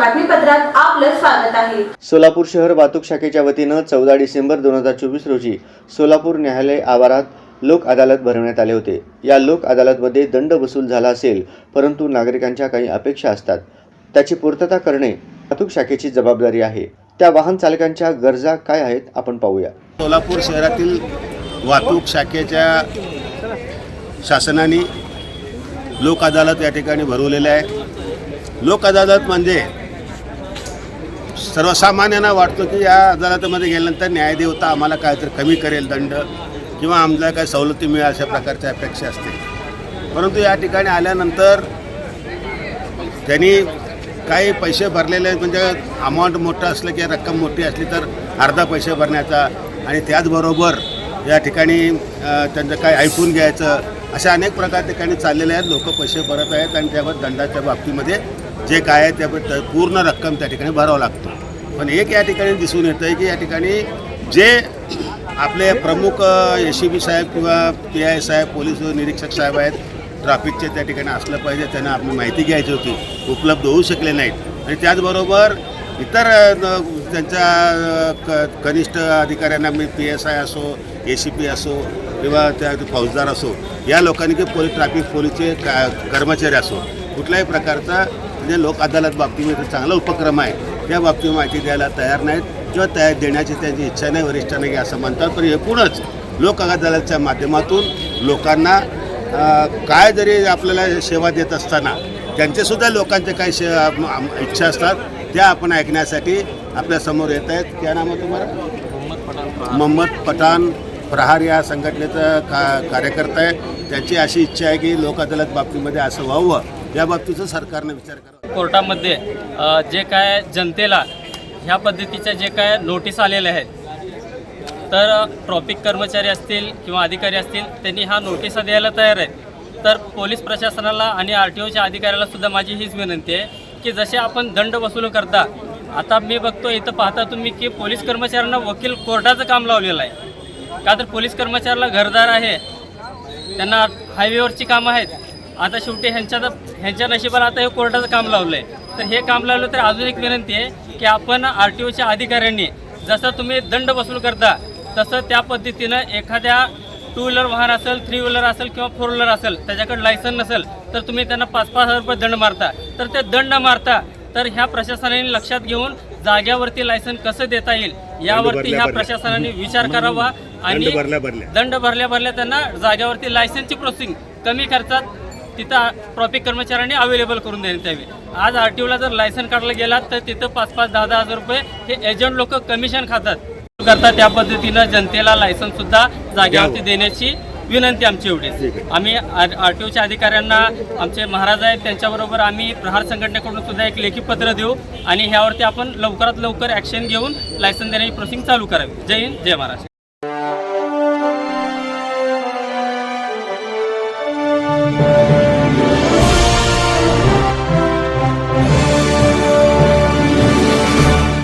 आपलं स्वागत आहे. सोलापूर शहर वाहतूक शाखेच्या वतीनं चौदा डिसेंबर दोन हजार चोवीस रोजी सोलापूर न्यायालय आवारात लोक अदालत भरवण्यात आले होते. या लोक अदालतमध्ये दंड वसूल झाला असेल परंतु नागरिकांच्या काही अपेक्षा असतात. त्याची पूर्तता करणे वाहतूक शाखेची जबाबदारी आहे. त्या वाहन चालकांच्या गरजा काय आहेत आपण पाहूया. सोलापूर शहरातील वाहतूक शाखेच्या शासनाने लोक अदालत या ठिकाणी भरवलेले आहे. लोक अदालत म्हणजे सर्वसामान्यांना वाटतो की या अदालतीमध्ये गेल्यानंतर न्यायदेवता आम्हाला काहीतरी कमी करेल दंड किंवा आम्हाला काय सवलती मिळेल अशा प्रकारच्या अपेक्षा असते परंतु या ठिकाणी आल्यानंतर त्यांनी काही पैसे भरलेले आहेत. म्हणजे अमाऊंट मोठं असलं की रक्कम मोठी असली तर अर्धा पैसे भरण्याचा आणि त्याचबरोबर या ठिकाणी त्यांचं काय ऐकून घ्यायचं अशा अनेक प्रकार ठिकाणी चाललेले आहेत. लोक पैसे भरत आहेत आणि त्यावर दंडाच्या बाबतीमध्ये जे काय आहे त्या पूर्ण रक्कम त्या ठिकाणी भरावं लागतो. पण एक या ठिकाणी दिसून येतं आहे की या ठिकाणी जे आपले प्रमुख एस सी बी साहेब किंवा पी आय साहेब पोलीस निरीक्षक साहेब आहेत ट्रॅफिकचे त्या ठिकाणी असलं पाहिजे त्यांना आपली माहिती घ्यायची होती उपलब्ध होऊ शकले नाहीत. आणि त्याचबरोबर इतर त्यांच्या क कनिष्ठ अधिकाऱ्यांना मी पी एस आय असो ए सी पी असो किंवा त्या फौजदार असो या लोकांनी की पोलीस ट्रॅफिक पोलीसचे का कर्मचारी असो कुठल्याही प्रकारचा म्हणजे लोक अदालत बाबतीमध्ये चांगला उपक्रम आहे त्या बाबतीत माहिती द्यायला तयार नाहीत किंवा तयार देण्याची त्यांची इच्छा नाही वरिष्ठांना की असं म्हणतात पण एकूणच लोक अदालतच्या माध्यमातून लोकांना काय जरी आपल्याला सेवा देत असताना त्यांचेसुद्धा लोकांचे काही शे इच्छा असतात त्या आपण ऐकण्यासाठी आपल्यासमोर येत आहेत. त्या नाम तुम्हाला? मोहम्मद पठाण प्रहार या संघटनेचा का कार्यकर्ता आहे. त्याची अशी इच्छा आहे की लोक अदालत बाबतीमध्ये असं व्हावं. या बाबतीचा सरकारनं विचार करावा कोर्टामध्ये जे काय जनतेला ह्या पद्धतीच्या जे काय नोटीस आलेल्या आहेत तर ट्रॉफिक कर्मचारी असतील किंवा अधिकारी असतील त्यांनी हा नोटीस द्यायला तयार आहेत. तर पोलीस प्रशासनाला आणि आर टी ओच्या अधिकाऱ्याला सुद्धा माझी हीच विनंती आहे. की जसे आपण दंड वसूल करता आता मी बघतो इथं पाहता तुम्ही की पोलीस कर्मचाऱ्यांना वकील कोर्टाचं काम लावलेलं आहे. का तर पोलीस कर्मचाऱ्याला घरदार आहे त्यांना हायवेवरची कामं आहेत. आता शेवटी ह्यांच्या ह्यांच्या नशिबाला आता हे कोर्टाचं काम लावलं आहे तर हे काम लावलं तर अजून एक विनंती आहे की आपण आर टी ओच्या अधिकाऱ्यांनी जसं तुम्ही दंड वसूल करता तसं त्या पद्धतीनं एखाद्या टू व्हीलर वाहन असेल थ्री व्हीलर असेल किंवा फोर व्हीलर असेल त्याच्याकडे लायसन नसेल तर तुम्ही त्यांना पाच पाच हजार रुपये दंड मारता. तर ते दंड मारता तर ह्या प्रशासनाने लक्षात घेऊन जाग्यावरती लायसन कसं देता येईल यावरती ह्या प्रशासनाने विचार करावा आणि दंड भरल्या भरल्या त्यांना जागेवरती लायसन्सची प्रोसेसिंग कमी खर्चात तिथं ट्रॉफिक कर्मचाऱ्यांनी अवेलेबल करून देण्यात यावी. आज आर टी ओला जर लायसन काढला गेला तर तिथं पाच पाच दहा दहा हजार रुपये हे एजंट लोक कमिशन खातात. करतात त्या पद्धतीनं जनतेला लायसन्स सुद्धा जागेवरती देण्याची विनंती आमची एवढीच आम्ही आर टी ओच्या अधिकाऱ्यांना आमचे महाराज आहेत त्यांच्याबरोबर आम्ही प्रहार संघटनेकडून सुद्धा एक लेखी पत्र देऊ आणि ह्यावरती आपण लवकरात लवकर ॲक्शन घेऊन लायसन देण्याची प्रोसेसिंग चालू करावी. जय हिंद जय महाराष्ट्र.